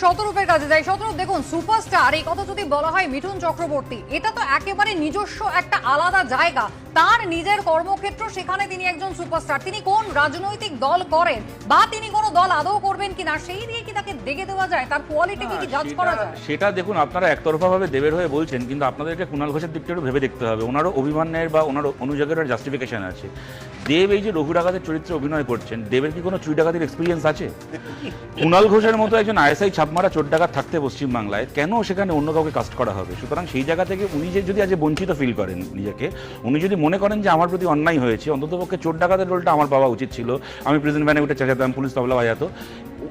শতরূপের কাছে যাই শতরূপ দেখুন সুপারস্টার এই কথা যদি বলা হয় মিঠুন চক্রবর্তী এটা তো একেবারে নিজস্ব একটা আলাদা জায়গা। তার নিজের কর্মক্ষেত্র সেখানে তিনি একজন সুপারস্টার তিনি কোন রাজনৈতিক দল করেন বা তিনি কোনো দল আদৌ করবেন কিনা সেই দিয়ে কি তাকে দেখে দেওয়া যায়? তার কোয়ালিটি কি জাজ করা যায়? সেটা দেখুন আপনারা একতরফা ভাবে দেবের হয়ে বলছেন কিন্তু আপনাদেরকে কুণাল ঘোষের দিকটা একটু ভেবে দেখতে হবে। ওনারও অভিমানের বা ওনার অনুযোগের জাস্টিফিকেশন আছে। দেব এই যে রঘু ডাকাতের চরিত্রে অভিনয় করছেন, দেবের কি কোনো চুরি ডাকাতির এক্সপিরিয়েন্স আছে? কুণাল ঘোষের মতো একজন আইএসআই ছাপমারা চোর ডাকাত থাকতে পশ্চিমবাংলায়, কেন সেখানে অন্য কাউকে কাস্ট করা হবে? সুতরাং সেই জায়গা থেকে উনি যে যদি আজ বঞ্চিত ফিল করেন নিজেকে, উনি যদি মনে করেন যে আমার প্রতি অন্যায় হয়েছে, অন্ততপক্ষে চোর ডাকাতের রোলটা আমার পাওয়া উচিত ছিল। আমি প্রেজেন্ট ভ্যানে উঠে চেঁচাতাম, পুলিশ তবলা বাজাতো।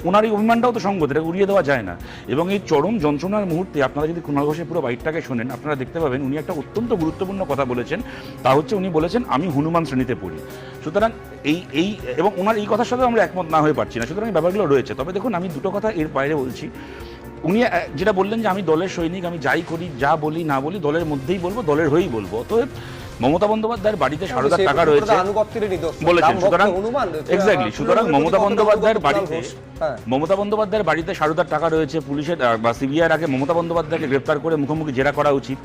ওনার এই অভিমানটাও তো সঙ্গত, এটা উড়িয়ে দেওয়া যায় না। এবং এই চরম যন্ত্রণার মুহূর্তে আপনারা যদি কুণাল ঘোষের পুরো বাইকটাকে শোনেন, আপনারা দেখতে পাবেন উনি একটা অত্যন্ত গুরুত্বপূর্ণ কথা বলেছেন। তা হচ্ছে উনি বলেছেন, আমি হনুমান শ্রেণীতে পড়ি। সুতরাং এই এই, এবং ওনার এই কথার সাথে আমরা একমত না হয়ে পারছি না। সুতরাং এই ব্যাপারগুলো রয়েছে। তবে দেখুন, আমি দুটো কথা এর বাইরে বলছি। উনি যেটা বললেন যে আমি দলের সৈনিক, আমি যাই করি, যা বলি, না বলি, দলের মধ্যেই বলব, দলের হয়েই বলব। তো মমতা বন্দ্যোপাধ্যায়ের বাড়িতে সারদার টাকা রয়েছে বলেছেন। সুতরাং এক্স্যাক্টলি সুতরাং মমতা বন্দ্যোপাধ্যায়ের বাড়িতে হ্যাঁ। মমতা বন্দ্যোপাধ্যায়ের বাড়িতে সারদার টাকা রয়েছে পুলিশের বা সিবিআইয়ের আগে মমতা বন্দ্যোপাধ্যায়কে গ্রেপ্তার করে মুখোমুখি জেরা করা উচিত।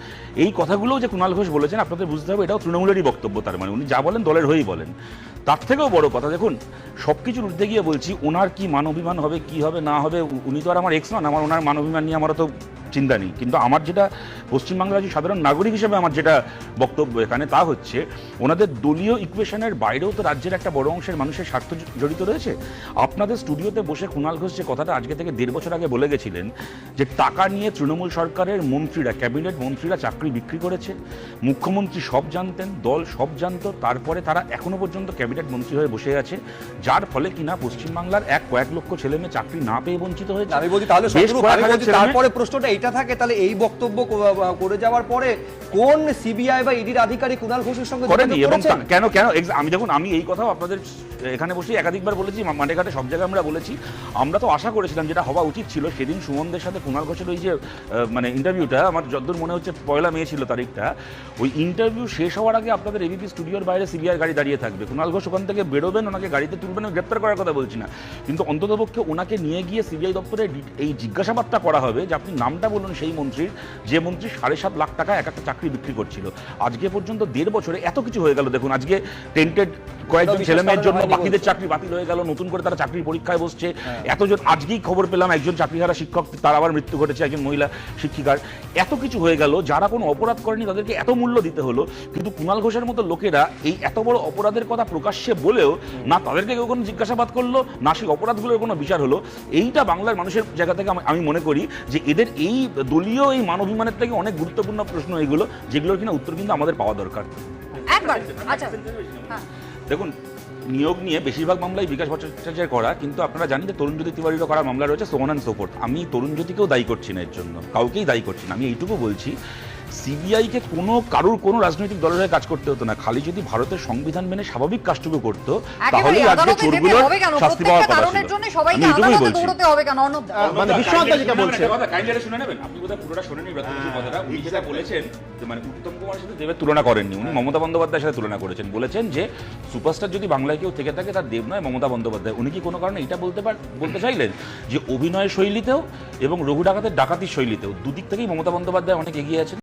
এই কথাগুলোও যে কুণাল ঘোষ বলেছেন আপনাদের বুঝতে হবে এটাও তৃণমূলেরই বক্তব্য তার মানে। উনি যা বলেন দলের হয়েই বলেন। তার থেকেও বড় কথা দেখুন সব কিছুর ঊর্ধ্বে গিয়ে বলছি ওনার কি মানবিমান হবে কি হবে না হবে উনি তো আর আমার এক্স নন আমার ওনার মানবিমান নিয়ে আমার তো চিন্তা নেই। কিন্তু আমার যেটা পশ্চিমবাংলার যে সাধারণ নাগরিক হিসেবে আমার যেটা বক্তব্য এখানে তা হচ্ছে ওনাদের দলীয় ইকুয়েশনের বাইরেও তো রাজ্যের একটা বড় অংশের মানুষের স্বার্থ জড়িত রয়েছে। আপনাদের স্টুডিওতে বসে কুণাল ঘোষ যে কথাটা আজকে থেকে দেড় বছর আগে বলে গেছিলেন যে টাকা নিয়ে তৃণমূল সরকারের মন্ত্রীরা ক্যাবিনেট মন্ত্রীরা চাকরি বিক্রি করেছে মুখ্যমন্ত্রী সব জানতেন দল সব জানতো তারপরে তারা এখনও পর্যন্ত ক্যাবিনেট মন্ত্রী হয়ে বসে আছে যার ফলে কিনা পশ্চিমবাংলার এক কয়েক লক্ষ ছেলে মেয়ে চাকরি না পেয়ে বঞ্চিত হয়েছে। আমি বলছি তাহলে তারপরে প্রশ্নটা এটা থাকে তাহলে এই বক্তব্য করে যাওয়ার পরে কোন সিবিআই বা ইডির আধিকারিক কুণাল ঘোষের সঙ্গে করেনি এবং কেন কেন? আমি দেখুন আমি এই কথাও আপনাদের এখানে বসে একাধিকবার বলেছি মাঠে ঘাটে সব জায়গায় আমরা বলেছি। আমরা তো আশা করেছিলাম যেটা হওয়া উচিত ছিল সেদিন সুমনদের সাথে কুণাল ঘোষের ওই যে মানে ইন্টারভিউটা আমার যদ্দূর মনে হচ্ছে পয়লা মে ছিল তারিখটা ওই ইন্টারভিউ শেষ হওয়ার আগে আপনাদের এবিপি স্টুডিওর বাইরে সিবিআই গাড়ি দাঁড়িয়ে থাকবে। কুণাল ঘোষ ওখান থেকে বেরোবেন ওনাকে গাড়িতে তুলবেন গ্রেপ্তার করার কথা বলছি না। কিন্তু অন্ততপক্ষে ওনাকে নিয়ে গিয়ে সিবিআই দপ্তরে এই জিজ্ঞাসাবাদটা করা হবে যে আপনি নামটা বলুন সেই মন্ত্রীর, যে মন্ত্রী সাড়ে সাত লাখ টাকা এক একটা চাকরি বিক্রি করছিল। আজকে পর্যন্ত দেড় বছরে এত কিছু হয়ে গেল। দেখুন, আজকে টেন্টেড কয়েকজন ছেলে মেয়ের জন্য বাকিদের চাকরি বাতিল হয়ে গেল নতুন করে তারা চাকরির পরীক্ষায় বসছে। এতজন আজকেই খবর পেলাম একজন চাকরি চাকরিহারা শিক্ষক তার আবার মৃত্যু ঘটেছে একজন মহিলা শিক্ষিকার। এত কিছু হয়ে গেল যারা কোনো অপরাধ করেনি তাদেরকে এত মূল্য দিতে হলো কিন্তু কুণাল ঘোষের মতো লোকেরা এই এত বড় অপরাধের কথা প্রকাশ্যে বলেও না তাদেরকে কেউ কোনো জিজ্ঞাসাবাদ করল না সেই অপরাধগুলোর কোনো বিচার হলো। এইটা বাংলার মানুষের জায়গা থেকে আমি- আমি মনে করি যে এদের এই দলীয় এই মানবিমানের থেকে অনেক গুরুত্বপূর্ণ প্রশ্ন এগুলো যেগুলোর কিনা উত্তর কিন্তু আমাদের পাওয়া দরকার। একবার আচ্ছা। হ্যাঁ। দেখুন, নিয়োগ নিয়ে বেশিরভাগ মামলাই বিকাশ ভট্টাচার্যের করা, কিন্তু আপনারা জানেন যে তরুণজ্যোতি তিওয়ারিরও করা মামলা রয়েছে সোহন অ্যান্ড সোপোর্ট আমি তরুণজ্যোতিকেও দায়ী করছি না এর জন্য, কাউকেই দায়ী করছি না। আমি এইটুকু বলছি সিবিআইকে কোনো কারুর কোনো রাজনৈতিক দলের হয়ে কাজ করতে হতো না। খালি যদি ভারতের সংবিধান মেনে স্বাভাবিক কাজটুকু করতো তাহলেই আজকে চোরগুলোর শাস্তি পাওয়ার কথা ছিল। আমি এটুকুই বলছি। মানে বিশ্বনাথ যেটা বলছেন। কাইন্ডলি শুনে নেবেন? আপনি বোধহয় পুরোটা শোনেনি ব্রতবন্ধু কথাটা। উনি যেটা বলেছেন যে মানে উত্তম কুমারের সাথে দেবের তুলনা করেননি। উনি মমতা বন্দ্যোপাধ্যায়ের সাথে তুলনা করেছেন। বলেছেন যে সুপারস্টার যদি বাংলায় কেউ থেকে থাকে তার দেব নয় মমতা বন্দ্যোপাধ্যায়। উনি কি কোনো কারণে এটা বলতে পার বলতে চাইলেন? যে অভিনয় শৈলীতেও এবং রঘু ডাকাতের ডাকাতির শৈলীতেও দুদিক থেকেই মমতা বন্দ্যোপাধ্যায় অনেক এগিয়ে আছেন।